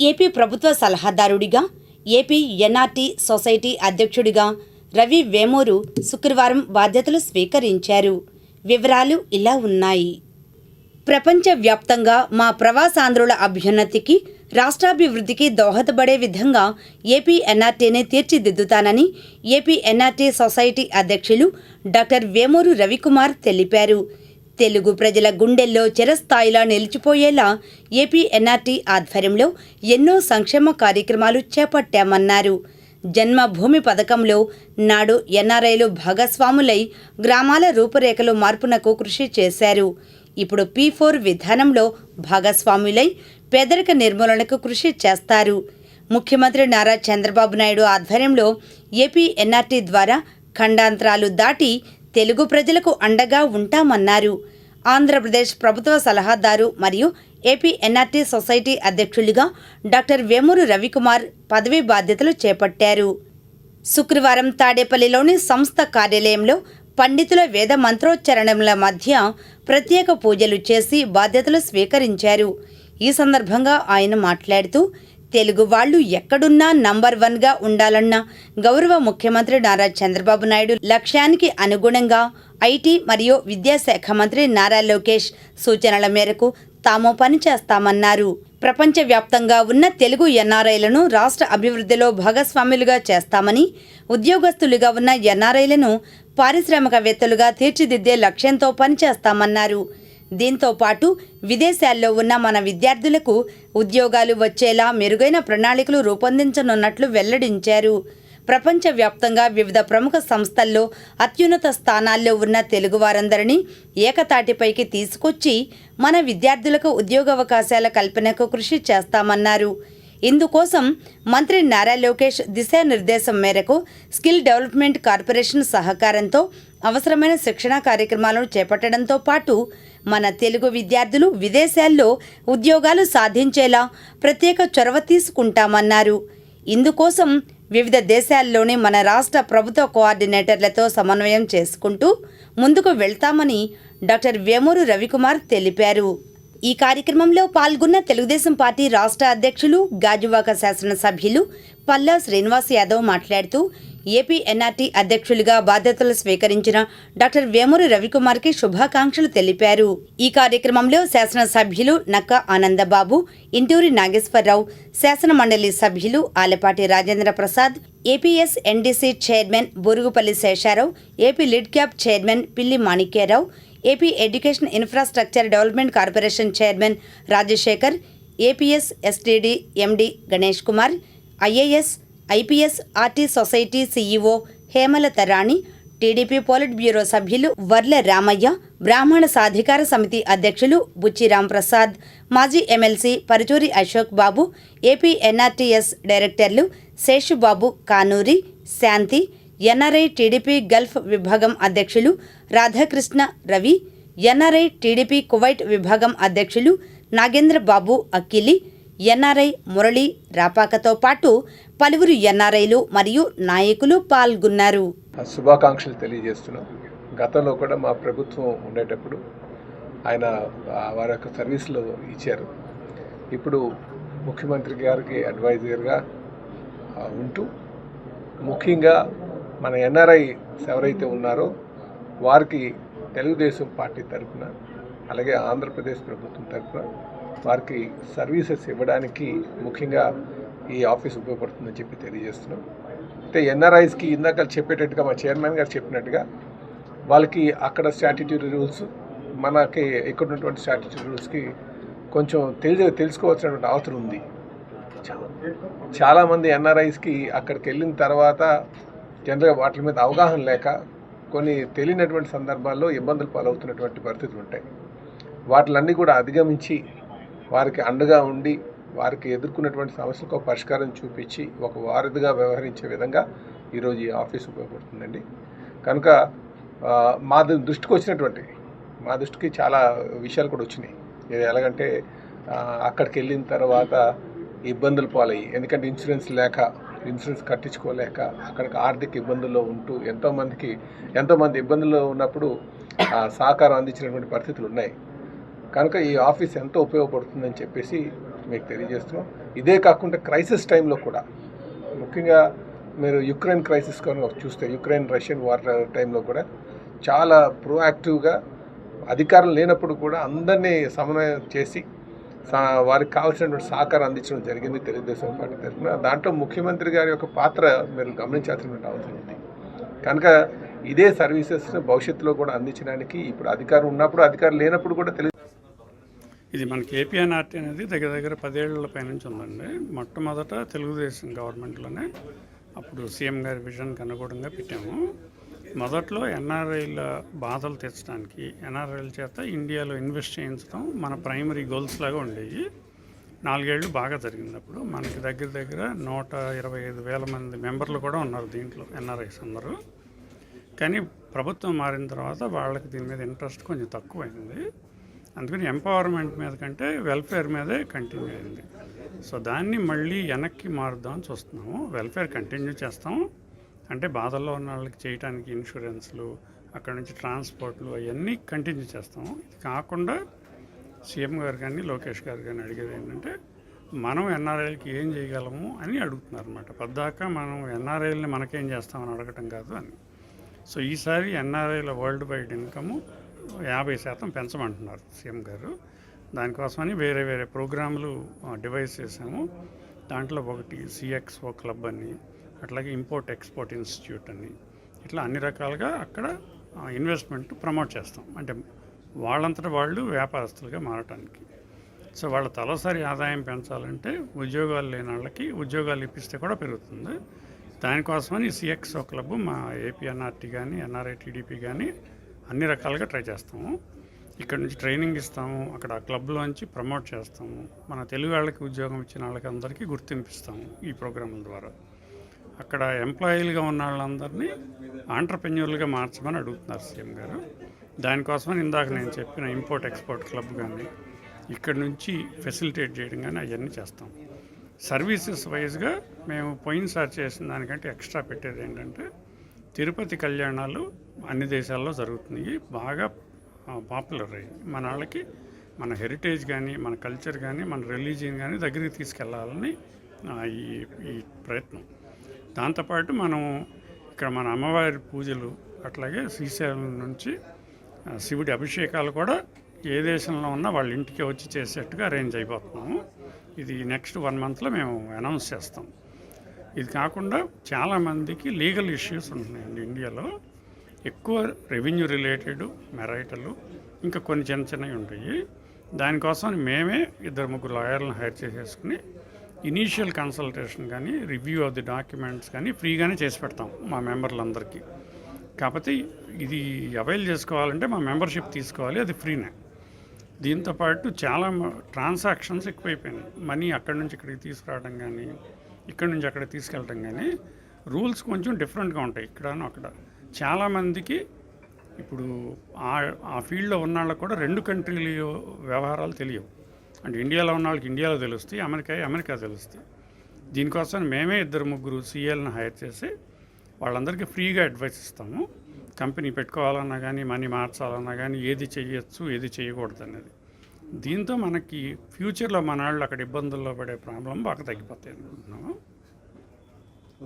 AP ప్రభుత్వ సలహాదారుడిగా AP NRT society అధ్యక్షుడిగా రవి వేమూరు శుక్రవారం బాధ్యతలు స్వీకరించారు. వివరాలు ఇలా ఉన్నాయి. ప్రపంచవ్యాప్తంగా మా ప్రవాసాంధ్రుల అభ్యున్నతికి రాష్ట్రాభివృద్ధికి దోహదపడే విధంగా ఏపీ ఎన్ఆర్టీని తీర్చిదిద్దుతానని ఏపీ ఎన్ఆర్టీ సొసైటీ అధ్యక్షులు డాక్టర్ వేమూరు రవికుమార్ తెలిపారు. తెలుగు ప్రజల గుండెల్లో చిరస్థాయిలా నిలిచిపోయేలా ఏపీ ఎన్ఆర్టీ ఆధ్వర్యంలో ఎన్నో సంక్షేమ కార్యక్రమాలు చేపట్టామన్నారు. జన్మభూమి పథకంలో నాడు ఎన్ఆర్ఐలు భాగస్వాములై గ్రామాల రూపురేఖలు మార్పునకు కృషి చేశారు. ఇప్పుడు పీ ఫోర్ విధానంలో భాగస్వాములై పేదరిక నిర్మూలనకు కృషి చేస్తారు. ముఖ్యమంత్రి నారా చంద్రబాబు నాయుడు ఆధ్వర్యంలో ఏపీ ఎన్ఆర్టీ ద్వారా ఖండాంతరాలు దాటి తెలుగు ప్రజలకు అండగా ఉంటామన్నారు. ఆంధ్రప్రదేశ్ ప్రభుత్వ సలహాదారు మరియు ఏపీ ఎన్ఆర్టీ సొసైటీ అధ్యక్షులుగా డాక్టర్ వేమూరు రవికుమార్ పదవీ బాధ్యతలు చేపట్టారు. శుక్రవారం తాడేపల్లిలోని సంస్థ కార్యాలయంలో పండితుల వేద మంత్రోచ్చరణల మధ్య ప్రత్యేక పూజలు చేసి బాధ్యతలు స్వీకరించారు. ఈ సందర్భంగా ఆయన మాట్లాడుతూ తెలుగు వాళ్ళు ఎక్కడున్నా నంబర్ వన్గా ఉండాలన్న గౌరవ ముఖ్యమంత్రి నారా చంద్రబాబు నాయుడు లక్ష్యానికి అనుగుణంగా ఐటీ మరియు విద్యాశాఖ మంత్రి నారా లోకేష్ సూచనల మేరకు తాము పనిచేస్తామన్నారు. ప్రపంచవ్యాప్తంగా ఉన్న తెలుగు ఎన్ఆర్ఐలను రాష్ట్ర అభివృద్ధిలో భాగస్వాములుగా చేస్తామని ఉద్యోగస్తులుగా ఉన్న ఎన్ఆర్ఐలను పారిశ్రామికవేత్తలుగా తీర్చిదిద్దే లక్ష్యంతో పనిచేస్తామన్నారు. దీంతో పాటు విదేశాల్లో ఉన్న మన విద్యార్థులకు ఉద్యోగాలు వచ్చేలా మెరుగైన ప్రణాళికలు రూపొందించనున్నట్లు వెల్లడించారు. ప్రపంచవ్యాప్తంగా వివిధ ప్రముఖ సంస్థల్లో అత్యున్నత స్థానాల్లో ఉన్న తెలుగు వారందరినీ ఏకతాటిపైకి తీసుకొచ్చి మన విద్యార్థులకు ఉద్యోగావకాశాల కల్పనకు కృషి చేస్తామన్నారు. ఇందుకోసం మంత్రి నారా లోకేష్ దిశానిర్దేశం మేరకు స్కిల్ డెవలప్మెంట్ కార్పొరేషన్ సహకారంతో అవసరమైన శిక్షణా కార్యక్రమాలను చేపట్టడంతో పాటు మన తెలుగు విద్యార్థులు విదేశాల్లో ఉద్యోగాలు సాధించేలా ప్రత్యేక చొరవ తీసుకుంటామన్నారు. ఇందుకోసం వివిధ దేశాల్లోని మన రాష్ట్ర ప్రభుత్వ కోఆర్డినేటర్లతో సమన్వయం చేసుకుంటూ ముందుకు వెళ్తామని డాక్టర్ వేమూరు రవికుమార్ తెలిపారు. ఈ కార్యక్రమంలో పాల్గొన్న తెలుగుదేశం పార్టీ రాష్ట్ర అధ్యక్షులు గాజువాక శాసనసభ్యులు పల్లా శ్రీనివాస్ యాదవ్ మాట్లాడుతూ ఏపీ ఎన్ఆర్టీ అధ్యక్షులుగా బాధ్యతలు స్వీకరించిన డాక్టర్ వేమూరి రవికుమార్కి శుభాకాంక్షలు తెలిపారు. ఈ కార్యక్రమంలో శాసనసభ్యులు నక్క ఆనందబాబు ఇంటూరి నాగేశ్వరరావు శాసన మండలి సభ్యులు Alapati Rajendra Prasad APS NDC chairman Borugupalli Sesharao AP LIDCAP chairman Pilli Manikyarao AP education infrastructure development corporation chairman Rajasekhar APS STD MD Ganesh Kumar IAS IPS RT society CEO Hemalatha Rani TDP politburo సభ్యులు వర్ల రామయ్య బ్రాహ్మణ సాధికార సమితి అధ్యక్షులు బుచ్చిరాం ప్రసాద్ మాజీ MLC Paruchuri Ashok Babu AP NRTS డైరెక్టర్లు Seshubabu Kanuri Shanti NRI TDP Gulf విభాగం అధ్యక్షులు Radhakrishna Ravi NRI TDP Kuwait విభాగం అధ్యక్షులు నాగేంద్ర బాబు అక్కిలి ఎన్ఆర్ఐ మురళి రాపాకతో పాటు పలువురు ఎన్ఆర్ఐలు మరియు నాయకులు పాల్గొన్నారు. శుభాకాంక్షలు తెలియజేస్తున్నాం. గతంలో కూడా మా ప్రభుత్వం ఉండేటప్పుడు ఆయన వారి యొక్క సర్వీసులు ఇచ్చారు. ఇప్పుడు ముఖ్యమంత్రి గారికి అడ్వైజర్గా ఉంటూ ముఖ్యంగా మన ఎన్ఆర్ఐస్ ఎవరైతే ఉన్నారో వారికి తెలుగుదేశం పార్టీ తరఫున అలాగే ఆంధ్రప్రదేశ్ ప్రభుత్వం తరఫున వారికి సర్వీసెస్ ఇవ్వడానికి ముఖ్యంగా ఈ ఆఫీస్ ఉపయోగపడుతుందని చెప్పి తెలియజేస్తున్నాం. అయితే ఎన్ఆర్ఐస్కి ఇందాక చెప్పేటట్టుగా మా చైర్మన్ గారు చెప్పినట్టుగా వాళ్ళకి అక్కడ స్టాట్యూటరీ రూల్స్ మనకి ఇక్కడ ఉన్నటువంటి స్టాట్యూటరీ రూల్స్కి కొంచెం తెలియ తెలుసుకోవాల్సినటువంటి అవసరం ఉంది. చాలామంది ఎన్ఆర్ఐస్కి అక్కడికి వెళ్ళిన తర్వాత జనరల్గా వాటి మీద అవగాహన లేక కొన్ని తెలియనటువంటి సందర్భాల్లో ఇబ్బందులు పాలవుతున్నటువంటి పరిస్థితులు ఉంటాయి. వాటిలన్నీ కూడా అధిగమించి వారికి అండగా ఉండి వారికి ఎదుర్కొన్నటువంటి సమస్యలకు ఒక పరిష్కారం చూపించి ఒక వారధిగా వ్యవహరించే విధంగా ఈరోజు ఈ ఆఫీస్ ఉపయోగపడుతుందండి. కనుక మా దృష్టికి వచ్చినటువంటి మా దృష్టికి చాలా విషయాలు కూడా వచ్చినాయి. ఇది ఎలాగంటే అక్కడికి వెళ్ళిన తర్వాత ఇబ్బందులు పాలయ్యి ఎందుకంటే ఇన్సూరెన్స్ లేక ఇన్సూరెన్స్ కట్టించుకోలేక అక్కడికి ఆర్థిక ఇబ్బందుల్లో ఉంటూ ఎంతోమందికి ఎంతోమంది ఇబ్బందుల్లో ఉన్నప్పుడు సహకారం అందించినటువంటి పరిస్థితులు ఉన్నాయి. కనుక ఈ ఆఫీస్ ఎంతో ఉపయోగపడుతుందని చెప్పేసి మీకు తెలియజేస్తున్నాం. ఇదే కాకుండా క్రైసిస్ టైంలో కూడా ముఖ్యంగా మీరు యుక్రెయిన్ క్రైసిస్ కనుక చూస్తే యుక్రెయిన్ రష్యన్ వార్ టైంలో కూడా చాలా ప్రోయాక్టివ్గా అధికారం లేనప్పుడు కూడా అందరినీ సమన్వయం చేసి సా- వారికి కావాల్సినటువంటి సహకారం అందించడం జరిగింది తెలుగుదేశం పార్టీ తరఫున. దాంట్లో ముఖ్యమంత్రి గారి యొక్క పాత్ర మీరు గమనించాల్సినటువంటి అవసరం ఉంది. కనుక ఇదే సర్వీసెస్ను భవిష్యత్తులో కూడా అందించడానికి ఇప్పుడు అధికారం ఉన్నప్పుడు అధికారం లేనప్పుడు కూడా తెలుగు ఇది మనకి ఏపీఎన్ఆర్టీ అనేది దగ్గర దగ్గర పదేళ్ళ పైనుంచి ఉందండి. మొట్టమొదట తెలుగుదేశం గవర్నమెంట్లోనే అప్పుడు సీఎం గారి విజన్కి అనుగుణంగా పెట్టాము. మొదట్లో ఎన్ఆర్ఐల బాధలు తెచ్చడానికి ఎన్ఆర్ఐల చేత ఇండియాలో ఇన్వెస్ట్ చేయించడం మన ప్రైమరీ గోల్స్ లాగా ఉండేవి. నాలుగేళ్ళు బాగా జరిగింది అప్పుడు. మనకి దగ్గర దగ్గర నూట ఇరవై ఐదు వేల మంది మెంబర్లు కూడా ఉన్నారు దీంట్లో ఎన్ఆర్ఐస్ అందరూ. కానీ ప్రభుత్వం మారిన తర్వాత వాళ్ళకి దీని మీద ఇంట్రెస్ట్ కొంచెం తక్కువైంది. అందుకని ఎంపవర్మెంట్ మీద కంటే వెల్ఫేర్ మీదే కంటిన్యూ అయింది. సో దాన్ని మళ్ళీ వెనక్కి మారుద్దామని చూస్తున్నాము. వెల్ఫేర్ కంటిన్యూ చేస్తాము అంటే బాధల్లో ఉన్న వాళ్ళకి చేయడానికి ఇన్సూరెన్స్లు అక్కడ నుంచి ట్రాన్స్పోర్ట్లు అవన్నీ కంటిన్యూ చేస్తాము ఇది కాకుండా సీఎం గారు కానీ లోకేష్ గారు కానీ అడిగేది ఏంటంటే మనం ఎన్ఆర్ఐలకి ఏం చేయగలము అని అడుగుతున్నారు అనమాట పద్దాక మనం ఎన్ఆర్ఐల్ని మనకేం చేస్తామని అడగటం కాదు అని. సో ఈసారి ఎన్ఆర్ఐల వరల్డ్ వైడ్ ఇన్కమ్ యాభై శాతం పెంచమంటున్నారు సీఎం గారు. దానికోసమని వేరే వేరే ప్రోగ్రాంలు డివైస్ చేసాము దాంట్లో ఒకటి సిఎక్స్ఓ క్లబ్ అని అట్లాగే ఇంపోర్ట్ ఎక్స్పోర్ట్ ఇన్స్టిట్యూట్ అని ఇట్లా అన్ని రకాలుగా అక్కడ ఇన్వెస్ట్మెంట్ ప్రమోట్ చేస్తాం. అంటే వాళ్ళంతటా వాళ్ళు వ్యాపారస్తులుగా మారటానికి. సో వాళ్ళ తలసరి ఆదాయం పెంచాలంటే ఉద్యోగాలు లేని వాళ్ళకి ఉద్యోగాలు ఇప్పిస్తే కూడా పెరుగుతుంది. దానికోసమని సిఎక్స్ఓ క్లబ్ మా ఏపీఎన్ఆర్టీ కానీ ఎన్ఆర్ఐ టీడీపీ కానీ అన్ని రకాలుగా ట్రై చేస్తాము. ఇక్కడ నుంచి ట్రైనింగ్ ఇస్తాము. అక్కడ క్లబ్లోంచి ప్రమోట్ చేస్తాము. మన తెలుగు వాళ్ళకి ఉద్యోగం ఇచ్చిన వాళ్ళకి అందరికీ గుర్తింపిస్తాము ఈ ప్రోగ్రాముల ద్వారా. అక్కడ ఎంప్లాయీలుగా ఉన్న వాళ్ళందరినీ ఆంటర్ప్రెన్యూర్లుగా మార్చమని అడుగుతున్నారు సీఎం గారు. దానికోసమని ఇందాక నేను చెప్పిన ఇంపోర్ట్ ఎక్స్పోర్ట్ క్లబ్ కానీ ఇక్కడ నుంచి ఫెసిలిటేట్ చేయడం కానీ అవన్నీ చేస్తాం. సర్వీసెస్ వైజ్గా మేము పోయినసారి చేసిన దానికంటే ఎక్స్ట్రా పెట్టేది ఏంటంటే తిరుపతి కళ్యాణాలు అన్ని దేశాల్లో జరుగుతుంది బాగా పాపులర్ అయ్యి మన వాళ్ళకి మన హెరిటేజ్ కానీ మన కల్చర్ కానీ మన రిలీజియన్ కానీ దగ్గరికి తీసుకెళ్ళాలని ఈ ఈ ప్రయత్నం. దాంతోపాటు మనం ఇక్కడ మన అమ్మవారి పూజలు అట్లాగే శ్రీశైలం నుంచి శివుడి అభిషేకాలు కూడా ఏ దేశంలో ఉన్నా వాళ్ళ ఇంటికి వచ్చి చేసేట్టుగా అరేంజ్ అయిపోతున్నాము. ఇది నెక్స్ట్ వన్ మంత్లో మేము అనౌన్స్ చేస్తాం. ఇది కాకుండా చాలామందికి లీగల్ ఇష్యూస్ ఉంటున్నాయండి ఇండియాలో. ఎక్కువ రెవెన్యూ రిలేటెడ్ మెరైటలు ఇంకా కొన్ని చిన్న చిన్నవి ఉంటాయి. దానికోసం మేమే ఇద్దరు ముగ్గురు లాయర్లను హైర్ చేసేసుకుని ఇనీషియల్ కన్సల్టేషన్ కానీ రివ్యూ ఆఫ్ ది డాక్యుమెంట్స్ కానీ ఫ్రీగానే చేసి పెడతాం మా మెంబర్లందరికీ. కాకపోతే ఇది అవైల్ చేసుకోవాలంటే మా మెంబర్షిప్ తీసుకోవాలి అది ఫ్రీనే. దీంతో పాటు చాలా ట్రాన్సాక్షన్స్ ఎక్కువైపోయినాయి. మనీ అక్కడి నుంచి ఇక్కడికి తీసుకురావడం కానీ ఇక్కడి నుంచి అక్కడ తీసుకెళ్ళడం కానీ రూల్స్ కొంచెం డిఫరెంట్గా ఉంటాయి ఇక్కడను అక్కడ. చాలామందికి ఇప్పుడు ఆ ఆ ఫీల్డ్లో ఉన్న వాళ్ళకి కూడా రెండు కంట్రీల వ్యవహారాలు తెలియవు. అంటే ఇండియాలో ఉన్న వాళ్ళకి ఇండియాలో తెలుస్తాయి అమెరికా అమెరికా తెలుస్తాయి దీనికోసం మేమే ఇద్దరు ముగ్గురు సీఎల్ని హైర్ చేసి వాళ్ళందరికీ ఫ్రీగా అడ్వైస్ ఇస్తాము. కంపెనీ పెట్టుకోవాలన్నా కానీ మనీ మార్చాలన్నా కానీ ఏది చేయొచ్చు ఏది చేయకూడదు అనేది. దీంతో మనకి ఫ్యూచర్లో మన వాళ్ళు అక్కడ ఇబ్బందుల్లో పడే ప్రాబ్లం బాగా తగ్గిపోతాయి అనుకుంటున్నాము.